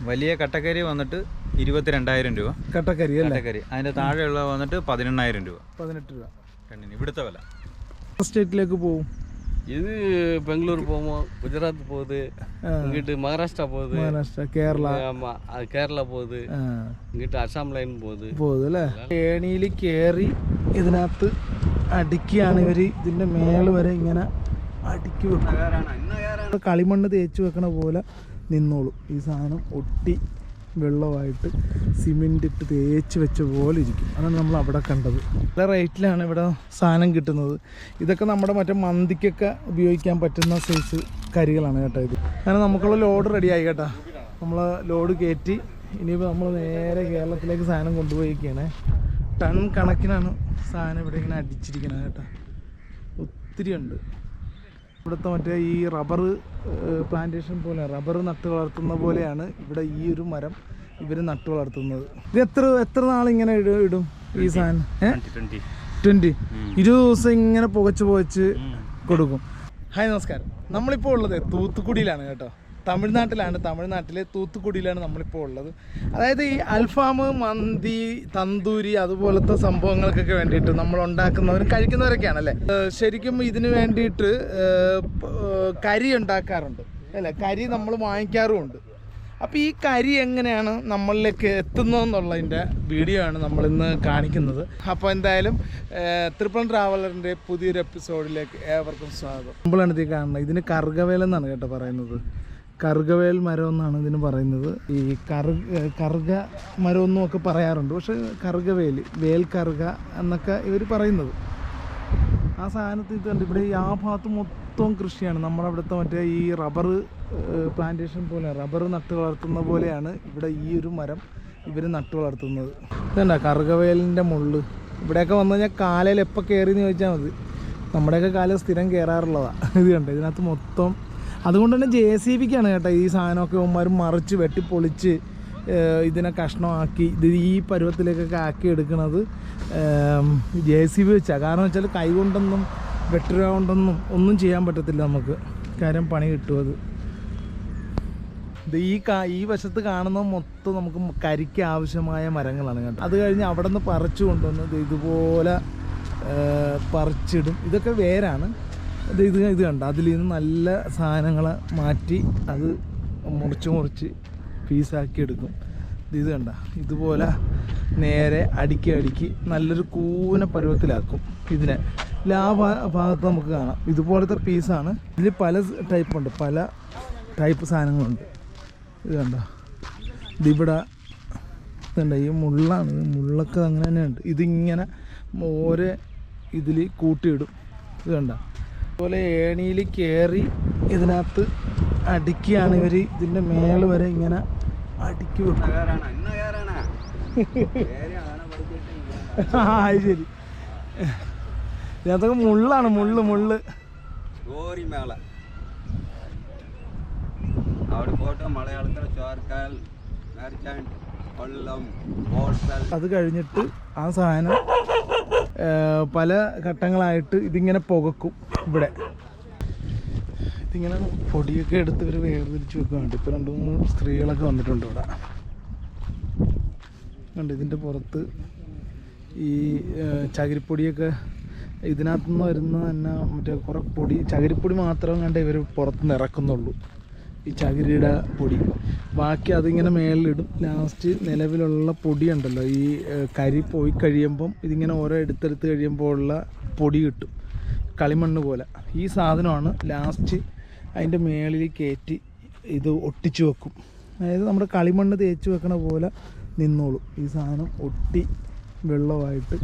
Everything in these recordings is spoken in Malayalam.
വലിയ കട്ടക്കരി വന്നിട്ട് ഇരുപത്തിരണ്ടായിരം രൂപ കട്ടക്കരി അല്ലേ കട്ടക്കരി അതിൻ്റെ താഴെയുള്ള വന്നിട്ട് പതിനെണ്ണായിരം രൂപ പതിനെട്ട് രൂപ കണ്ണിന് ഇവിടുത്തെ വില സ്റ്റേറ്റിലേക്ക് പോകും இது பெங்களூர் போவோம் குஜராத் போகுது இங்கிட்டு மகாராஷ்டிரா போகுது മഹാരാഷ്ട്ര കേരള ஆமா அது கேரளா போகுது ആ, இங்கிட்டு அசாம் லைன் போகுது പോകും അല്ലേ ഏണിയിൽ കയറി ഇതിനകത്ത് അടുക്കിയാണ് ഇവർ ഇതിൻ്റെ മേള് വരെ ഇങ്ങനെ അടുക്കി വെക്കും കളിമണ്ണ് തേച്ച് വെക്കണ പോലെ നിന്നോളും. ഈ സാധനം ഒട്ടി വെള്ളമായിട്ട് സിമെന്റ് ഇട്ട് തേച്ച് വെച്ച പോലെ ഇരിക്കും. അതാണ് നമ്മൾ അവിടെ കണ്ടത്. നല്ല റേറ്റിലാണ് ഇവിടെ സാധനം കിട്ടുന്നത്. ഇതൊക്കെ നമ്മുടെ മറ്റേ മന്തിക്കൊക്കെ ഉപയോഗിക്കാൻ പറ്റുന്ന സൈസ് കരികളാണ് കേട്ടോ ഇത്. അങ്ങനെ നമുക്കുള്ള ലോഡ് റെഡിയായി കേട്ടോ. നമ്മൾ ലോഡ് കയറ്റി ഇനിയിപ്പോൾ നമ്മൾ നേരെ കേരളത്തിലേക്ക് സാധനം കൊണ്ടുപോയിരിക്കുകയാണ്. ടൺ കണക്കിനാണ് സാധനം ഇവിടെ ഇങ്ങനെ അടിച്ചിരിക്കുന്നത് കേട്ടോ. ഒത്തിരി ഉണ്ട് ഇവിടുത്തെ മറ്റേ ഈ റബ്ബർ പ്ലാന്റേഷൻ പോലെ റബ്ബർ നട്ട് വളർത്തുന്ന പോലെയാണ് ഇവിടെ ഈ ഒരു മരം ഇവർ നട്ട് വളർത്തുന്നത്. ഇത് എത്ര എത്ര നാളിങ്ങനെ ഇടും ഇടും ഈ സാധനം? ട്വന്റി ട്വന്റി ഇരുപത് ദിവസം ഇങ്ങനെ പുകച്ച് പുകച്ച് കൊടുക്കും. ഹായ് നമസ്കാരം. നമ്മളിപ്പോൾ ഉള്ളത് തൂത്തുക്കുടിയിലാണ് കേട്ടോ. തമിഴ്നാട്ടിലാണ് തമിഴ്നാട്ടിലെ തൂത്തുക്കുടിയിലാണ് നമ്മളിപ്പോൾ ഉള്ളത്. അതായത് ഈ അൽഫാം മന്തി തന്തൂരി അതുപോലത്തെ സംഭവങ്ങൾക്കൊക്കെ വേണ്ടിയിട്ട് നമ്മൾ ഉണ്ടാക്കുന്നവരും കഴിക്കുന്നവരൊക്കെയാണല്ലേ അല്ലേ? ശരിക്കും ഇതിന് വേണ്ടിയിട്ട് കരി ഉണ്ടാക്കാറുണ്ട് അല്ലേ? കരി നമ്മൾ വാങ്ങിക്കാറുമുണ്ട്. അപ്പോൾ ഈ കരി എങ്ങനെയാണ് നമ്മളിലേക്ക് എത്തുന്നതെന്നുള്ളതിന്റെ വീഡിയോ ആണ് നമ്മളിന്ന് കാണിക്കുന്നത്. അപ്പോൾ എന്തായാലും ത്രിപ്പൺ ട്രാവലറിന്റെ പുതിയൊരു എപ്പിസോഡിലേക്ക് ഏവർക്കും സ്വാഗതം. നമ്മളാണ് ഇത് കാണുന്നത്. ഇതിന് കർഗവേലെന്നാണ് കേട്ടോ പറയുന്നത്. കറുകവേൽ മരം എന്നാണ് ഇതിന് പറയുന്നത്. ഈ കറു കറുക മരം എന്നും ഒക്കെ പറയാറുണ്ട്. പക്ഷെ കറുകവേൽ വേൽ കറുക എന്നൊക്കെ ഇവർ പറയുന്നത്. ആ സാധനത്തിൽ ഇത് കണ്ട് ഇവിടെ ഈ ആ ഭാഗത്ത് മൊത്തം കൃഷിയാണ്. നമ്മുടെ അവിടുത്തെ മറ്റേ ഈ റബ്ബർ പ്ലാന്റേഷൻ പോലെ റബ്ബർ നട്ട് വളർത്തുന്ന പോലെയാണ് ഇവിടെ ഈ ഒരു മരം ഇവർ നട്ട് വളർത്തുന്നത്. ഇതണ്ട? കറുകവേലിന്റെ മുള്ള്. ഇവിടെയൊക്കെ വന്നു കഴിഞ്ഞാൽ കാലയിൽ എപ്പോൾ കയറി എന്ന് ചോദിച്ചാൽ മതി. നമ്മുടെയൊക്കെ കാലം സ്ഥിരം കയറാറുള്ളതാണ് ഇത് കണ്ടോ? ഇതിനകത്ത് മൊത്തം അതുകൊണ്ട് തന്നെ ജെ സി ബിക്കാണ് കേട്ടോ ഈ സാധനമൊക്കെ ഉമ്മാർ മറിച്ച് വെട്ടിപ്പൊളിച്ച് ഇതിനെ കഷ്ണമാക്കി ഇത് ഈ പരുവത്തിലേക്കൊക്കെ ആക്കി എടുക്കുന്നത് ജെ സി ബി വെച്ചാണ് കാരണം വെച്ചാൽ കൈ കൊണ്ടൊന്നും വെട്ടുക കൊണ്ടൊന്നും ഒന്നും ചെയ്യാൻ പറ്റത്തില്ല നമുക്ക്. കാര്യം പണി കിട്ടും അത്. ഇത് ഈ കാ ഈ വശത്ത് കാണുന്ന മൊത്തം നമുക്ക് കരിക്ക് ആവശ്യമായ മരങ്ങളാണ് കേട്ടോ. അത് കഴിഞ്ഞ് അവിടെ നിന്ന് പറിച്ചു കൊണ്ടുവന്ന് ഇത് ഇതുപോലെ പറിച്ചിടും. ഇതൊക്കെ വേരാണ്. ഇത് ഇത് ഇത് കണ്ട. അതിൽ നിന്ന് നല്ല സാധനങ്ങളെ മാറ്റി അത് മുറിച്ച് മുറിച്ച് പീസാക്കി എടുക്കും. ഇത് ഇത് കണ്ട. ഇതുപോലെ നേരെ അടുക്കി അടുക്കി നല്ലൊരു കൂന പരുവത്തിലാക്കും ഇതിനെ. ഇതിൽ ആ ഭാഗത്ത് നമുക്ക് കാണാം. ഇതുപോലത്തെ പീസാണ്. ഇതിൽ പല ടൈപ്പ് ഉണ്ട്. പല ടൈപ്പ് സാധനങ്ങളുണ്ട്. ഇത് കണ്ട. ഇതിവിടെ ഇതുണ്ട് ഈ മുള്ളാണ്. മുള്ളൊക്കെ അങ്ങനെ തന്നെയുണ്ട്. ഇതിങ്ങനെ ഓരോ ഇതിൽ കൂട്ടിയിടും. ഇത് കണ്ട. അതുപോലെ ഏണിയിൽ കയറി ഇതിനകത്ത് അടുക്കിയാണ് ഇവർ ഇതിന്റെ മേൾ വരെ ഇങ്ങനെ അടുക്കി വെക്കും. ആ ശരി. ഇതിനകത്തൊക്കെ മുള്ളാണ് മുള്ള് മുള്ള്. ഗോറി മേള. അവിടെ പോയിട്ട് മലയാളത്തിൽ ചോർക്കാൽ കൊല്ലം അത് കഴിഞ്ഞിട്ട് ആ സാധനം പല ഘട്ടങ്ങളായിട്ട് ഇതിങ്ങനെ പുകക്കും ഇവിടെ. ഇതിങ്ങനെ പൊടിയൊക്കെ എടുത്ത് ഇവർ വേർതിരിച്ച് വെക്കുന്നുണ്ട് ഇപ്പോൾ രണ്ട് മൂന്ന് സ്ത്രീകളൊക്കെ വന്നിട്ടുണ്ട് ഇവിടെ. കണ്ട്? ഇതിന്റെ പുറത്ത് ഈ ചകിരിപ്പൊടിയൊക്കെ ഇതിനകത്തുനിന്ന് വരുന്ന തന്നെ മറ്റേ കുറേ പൊടി ചകിരിപ്പൊടി മാത്രം കണ്ട് ഇവർ പുറത്തുനിന്ന് ഇറക്കുന്നുള്ളൂ. ഈ ചകിരിയുടെ പൊടി. ബാക്കി അതിങ്ങനെ മേളിലിടും. ലാസ്റ്റ് നിലവിലുള്ള പൊടി ഉണ്ടല്ലോ ഈ കരി പോയി കഴിയുമ്പം ഇതിങ്ങനെ ഓരോ എടുത്തെടുത്ത് കഴിയുമ്പോൾ ഉള്ള പൊടി കിട്ടും. കളിമണ്ണ് പോലെ. ഈ സാധനമാണ് ലാസ്റ്റ് അതിന്റെ മേളിൽ കയറ്റി ഇത് ഒട്ടിച്ചു വെക്കും. അതായത് നമ്മുടെ കളിമണ്ണ് തേച്ച് വെക്കണ പോലെ നിന്നോളും. ഈ സാധനം ഒട്ടി വെള്ളമായിട്ട്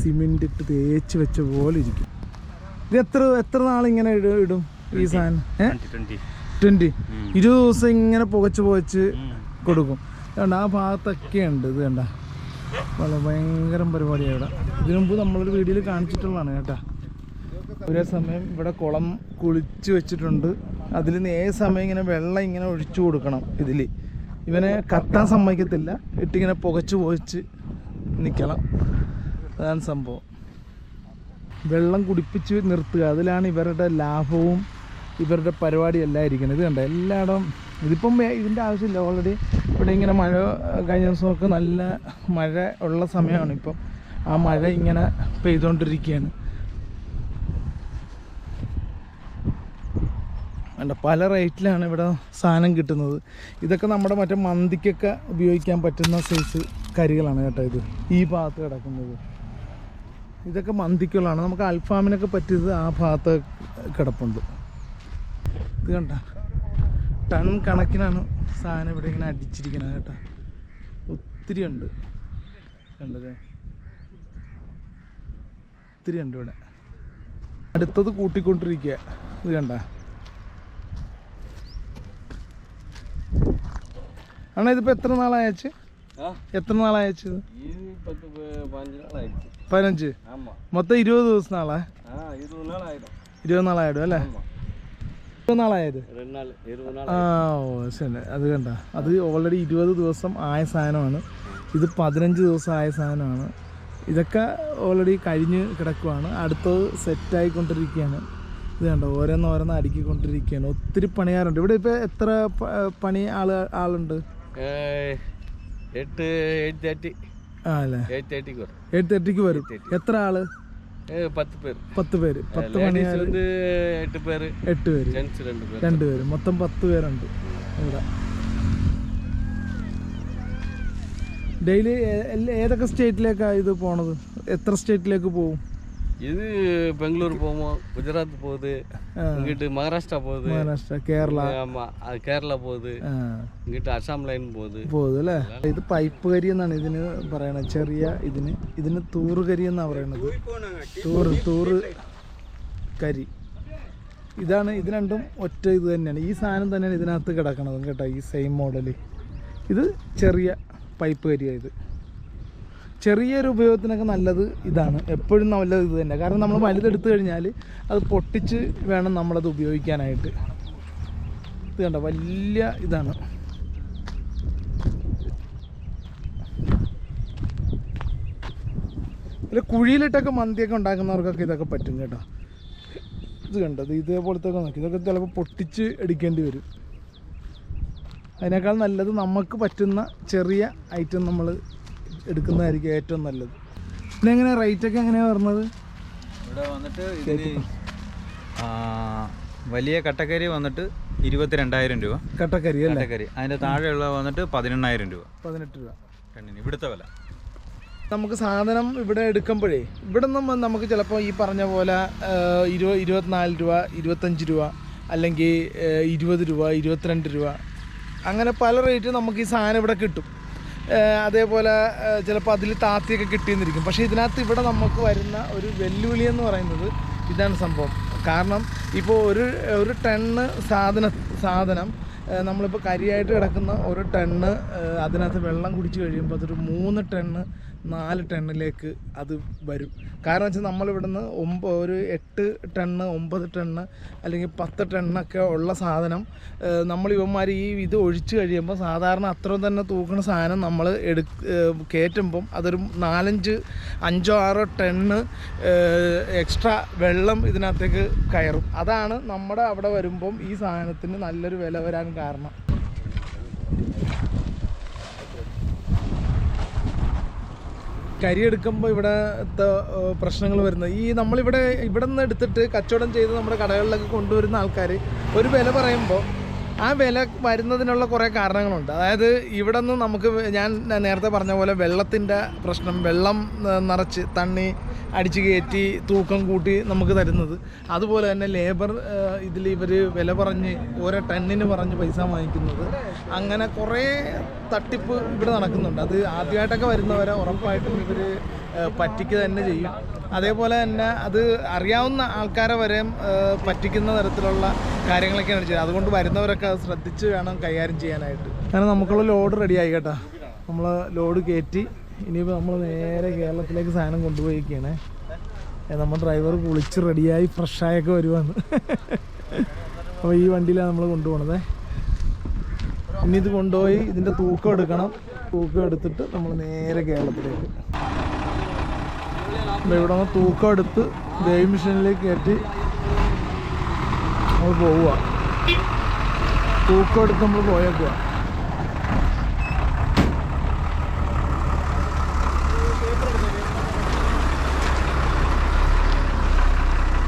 സിമെന്റ് ഇട്ട് തേച്ച് വെച്ച പോലെ ഇരിക്കും. ഇത് എത്ര എത്ര നാളിങ്ങനെ ഇടും ഈ സാധനം? ഏഹ് ട്വന്റി ഇരു ദിവസം ഇങ്ങനെ പുകച്ച് പുകച്ച് കൊടുക്കും. കണ്ട ആ ഭാഗത്തൊക്കെ ഉണ്ട് ഇത് കണ്ട? വളരെ ഭയങ്കര പരിപാടിയാണ് ഇവിടെ ഇതിനു മുമ്പ് നമ്മളൊരു വീഡിയോയിൽ കാണിച്ചിട്ടുള്ളതാണ് കേട്ടാ. ഒരേ സമയം ഇവിടെ കുളം കുളിച്ച് വെച്ചിട്ടുണ്ട്. അതിൽ നിന്ന് ഏത് സമയം ഇങ്ങനെ വെള്ളം ഇങ്ങനെ ഒഴിച്ചു കൊടുക്കണം ഇതിൽ ഇവനെ കത്താൻ സമ്മതിക്കത്തില്ല. ഇട്ടിങ്ങനെ പുകച്ച് പുകച്ച് നിൽക്കണം അതാണ് സംഭവം. വെള്ളം കുടിപ്പിച്ച് നിർത്തുക. അതിലാണ് ഇവരുടെ ലാഭവും ഇവരുടെ പരിപാടി ഇരിക്കുന്നത്. ഇത് കണ്ട? എല്ലായിടം ഇതിപ്പം ഇതിന്റെ ആവശ്യമില്ല. ഓൾറെഡി ഇവിടെ ഇങ്ങനെ മഴ കഴിഞ്ഞ ദിവസമൊക്കെ നല്ല മഴ ഉള്ള സമയമാണ് ഇപ്പം. ആ മഴ ഇങ്ങനെ പെയ്തുകൊണ്ടിരിക്കുകയാണ് അല്ല പല റേറ്റിലാണ് ഇവിടെ സാധനം കിട്ടുന്നത്. ഇതൊക്കെ നമ്മുടെ മറ്റേ മന്തിക്കൊക്കെ ഉപയോഗിക്കാൻ പറ്റുന്ന സൈസ് കരികളാണ് കേട്ടോ ഇത്. ഈ ഭാഗത്ത് കിടക്കുന്നത്. ഇതൊക്കെ മന്തിക്കുള്ളതാണ്. നമുക്ക് അൽഫാമിനൊക്കെ പറ്റിയത് ആ ഭാഗത്ത് കിടപ്പുണ്ട്. കണ്ട. ടൺ കണക്കിനാണ് സാധനം ഇവിടെ ഇങ്ങനെ അടിച്ചിരിക്കുന്നത് കേട്ടോ. ഒത്തിരി ഉണ്ട്. കണ്ടതേ? ഒത്തിരി ഉണ്ട് ഇവിടെ. അടുത്തത് കൂട്ടിക്കൊണ്ടിരിക്കുക. ഇത് കണ്ട? അണ്ണാ ഇതിപ്പോ എത്ര നാളായച്ച് എത്ര നാളായച്ചത് പതിനഞ്ച് മൊത്തം ഇരുപത് ദിവസം നാളാ? ഇരുപത് നാളായിടും അല്ലേ? ഓ ശരി. അത് കണ്ട. അത് ഓൾറെഡി ഇരുപത് ദിവസം ആയ സാധനമാണ്. ഇത് പതിനഞ്ച് ദിവസം ആയ സാധനമാണ്. ഇതൊക്കെ ഓൾറെഡി കഴിഞ്ഞ് കിടക്കുവാണ്. അടുത്തത് സെറ്റായിക്കൊണ്ടിരിക്കുകയാണ് ഇത് കണ്ടോ? ഓരോന്ന് ഓരോന്ന് അടുക്കിക്കൊണ്ടിരിക്കുകയാണ്. ഒത്തിരി പണിയാറുണ്ട് ഇവിടെ ഇപ്പൊ എത്ര പണി ആൾ ആളുണ്ട്? എട്ട് തേർട്ടി ആ അല്ലേ വരും. എയ്റ്റ് തേർട്ടിക്ക് വരും. എത്ര ആൾ? പത്ത് പേര്. പത്ത് പേര്. പേര്. രണ്ട് പേര്. മൊത്തം പത്ത് പേരുണ്ട്. ഇവിടെ. ഡെയിലി ഏതൊക്കെ സ്റ്റേറ്റിലേക്കാണ് ഇത് പോണത്? എത്ര സ്റ്റേറ്റിലേക്ക് പോകും இது பெங்களூர் போவோம் குஜராத் போகுது இங்கிட்டு மகாராஷ்டிரா போகுது മഹാരാഷ്ട്ര കേരള ஆமா அது கேரளா போகுது ആ, இங்கிட்டு அசாம் லைன் போகுது പോകും അല്ലേ ഇത് പൈപ്പ് കരി എന്നാണ് ഇതിന് പറയണത് ചെറിയ ഇതിന് ഇതിന് തൂറ് കരി എന്നാണ് പറയണത് തൂറ് തൂറ് കരി ഇതാണ് ഇത് രണ്ടും ഒറ്റ ഇത് തന്നെയാണ് ഈ സാധനം തന്നെയാണ് ഇതിനകത്ത് കിടക്കണത് കേട്ടോ ഈ സെയിം മോഡല് ഇത് ചെറിയ പൈപ്പ് കരിയാണ് ഇത് ചെറിയൊരു ഉപയോഗത്തിനൊക്കെ നല്ലത് ഇതാണ്. എപ്പോഴും നല്ലത് ഇത് തന്നെ. കാരണം നമ്മൾ വലുതെടുത്തു കഴിഞ്ഞാൽ അത് പൊട്ടിച്ച് വേണം നമ്മളത് ഉപയോഗിക്കാനായിട്ട്. ഇത് കണ്ട? വലിയ ഇതാണ്. ഇതിൽ കുഴിയിലിട്ടൊക്കെ മന്തിയൊക്കെ ഉണ്ടാക്കുന്നവർക്കൊക്കെ ഇതൊക്കെ പറ്റും കേട്ടോ. ഇത് കണ്ടത് ഇതേപോലത്തെ നോക്കി. ഇതൊക്കെ ചിലപ്പോൾ പൊട്ടിച്ച് എടുക്കേണ്ടി വരും. അതിനേക്കാൾ നല്ലത് നമുക്ക് പറ്റുന്ന ചെറിയ ഐറ്റം നമ്മൾ എടുക്കുന്നതായിരിക്കും ഏറ്റവും നല്ലത്. പിന്നെ എങ്ങനെ റേറ്റൊക്കെ എങ്ങനെയാണ് പറഞ്ഞത് ഇവിടെ വന്നിട്ട് ഇതിന് വലിയ കട്ടക്കരി വന്നിട്ട് ഇരുപത്തിരണ്ടായിരം രൂപ. കട്ടക്കരി അല്ലേ? കട്ടക്കരി. അതിന്റെ താഴെയുള്ള വന്നിട്ട് പതിനെണ്ണായിരം രൂപ. പതിനെട്ട് രൂപ. കണ്ണിന് ഇവിടുത്തെ വില. നമുക്ക് സാധനം ഇവിടെ എടുക്കുമ്പോഴേ ഇവിടെ നിന്ന് നമുക്ക് ചിലപ്പോൾ ഈ പറഞ്ഞ പോലെ ഇരുപത് ഇരുപത്തിനാല് രൂപ ഇരുപത്തഞ്ച് രൂപ അല്ലെങ്കിൽ ഇരുപത് രൂപ ഇരുപത്തിരണ്ട് രൂപ അങ്ങനെ പല റേറ്റ് നമുക്ക് ഈ സാധനം ഇവിടെ കിട്ടും. അതേപോലെ ചിലപ്പോൾ അതിൽ താത്തിയൊക്കെ കിട്ടിയെന്നിരിക്കും. പക്ഷേ ഇതിനകത്ത് ഇവിടെ നമുക്ക് വരുന്ന ഒരു വെല്ലുവിളി എന്ന് പറയുന്നത് ഇതാണ് സംഭവം. കാരണം ഇപ്പോൾ ഒരു ഒരു ടണ്ണ് സാധന സാധനം നമ്മളിപ്പോൾ കരിയായിട്ട് കിടക്കുന്ന ഒരു ടണ്ണ് അതിനകത്ത് വെള്ളം കുടിച്ച് കഴിയുമ്പോൾ അതൊരു മൂന്ന് ടണ്ണ് നാല് ടണ്ണിലേക്ക് അത് വരും. കാരണം വെച്ചാൽ നമ്മളിവിടുന്ന് ഒമ്പ ഒരു എട്ട് ടണ്ണ് ഒമ്പത് ടണ്ണ് അല്ലെങ്കിൽ പത്ത് ടണ്ണൊക്കെ ഉള്ള സാധനം നമ്മൾ ഇവന്മാർ ഈ ഇത് ഒഴിച്ച് കഴിയുമ്പോൾ സാധാരണ അത്രയും തന്നെ തൂക്കുന്ന സാധനം നമ്മൾ എടു കയറ്റുമ്പം അതൊരു നാലഞ്ച് അഞ്ചോ ആറോ ടണ്ണ് എക്സ്ട്രാ വെള്ളം ഇതിനകത്തേക്ക് കയറും. അതാണ് നമ്മുടെ അവിടെ വരുമ്പം ഈ സാധനത്തിന് നല്ലൊരു വില വരാൻ കാരണം. കരി എടുക്കുമ്പോൾ ഇവിടെ പ്രശ്നങ്ങൾ വരുന്നത് ഈ നമ്മളിവിടെ ഇവിടെ നിന്ന് എടുത്തിട്ട് കച്ചവടം ചെയ്ത് നമ്മുടെ കടകളിലൊക്കെ കൊണ്ടുവരുന്ന ആൾക്കാർ ഒരു വില പറയുമ്പോൾ ആ വില വരുന്നതിനുള്ള കുറേ കാരണങ്ങളുണ്ട്. അതായത് ഇവിടെ നിന്ന് നമുക്ക് ഞാൻ നേരത്തെ പറഞ്ഞ പോലെ വെള്ളത്തിന്റെ പ്രശ്നം വെള്ളം നിറച്ച് തണ്ണി അടിച്ച് കയറ്റി തൂക്കം കൂട്ടി നമുക്ക് തരുന്നത്. അതുപോലെ തന്നെ ലേബർ ഇതിൽ ഇവർ വില പറഞ്ഞ് ഓരോ ടണ്ണിന് പറഞ്ഞ് പൈസ വാങ്ങിക്കുന്നത്. അങ്ങനെ കുറേ തട്ടിപ്പ് ഇവിടെ നടക്കുന്നുണ്ട്. അത് ആദ്യമായിട്ടൊക്കെ വരുന്നവരെ ഉറപ്പായിട്ടും ഇവർ പറ്റിക്ക് തന്നെ ചെയ്യും. അതേപോലെ തന്നെ അത് അറിയാവുന്ന ആൾക്കാരെ വരെ പറ്റിക്കുന്ന തരത്തിലുള്ള കാര്യങ്ങളൊക്കെയാണ് ചെയ്യുന്നത്. അതുകൊണ്ട് വരുന്നവരൊക്കെ അത് ശ്രദ്ധിച്ച് വേണം കൈകാര്യം ചെയ്യാനായിട്ട്. കാരണം നമുക്കുള്ള ലോഡ് റെഡിയായി കേട്ടോ. നമ്മൾ ലോഡ് കയറ്റി ഇനിയിപ്പോൾ നമ്മൾ നേരെ കേരളത്തിലേക്ക് സാധനം കൊണ്ടുപോയിരിക്കുകയാണേ. നമ്മൾ ഡ്രൈവർ കുളിച്ച് റെഡിയായി ഫ്രഷായൊക്കെ വരുവാണ്. അപ്പോൾ ഈ വണ്ടിയിലാണ് നമ്മൾ കൊണ്ടുപോകണത് ഇനി ഇത് കൊണ്ടുപോയി ഇതിന്റെ തൂക്കം എടുക്കണം. തൂക്കം എടുത്തിട്ട് നമ്മൾ നേരെ കേരളത്തിലേക്ക്. ഇവിടെ നിന്ന് തൂക്കം എടുത്ത് ദേവി മിഷനിലേക്ക് കയറ്റി നമ്മൾ പോവുക. തൂക്കം എടുത്ത് നമ്മൾ പോയേക്കുക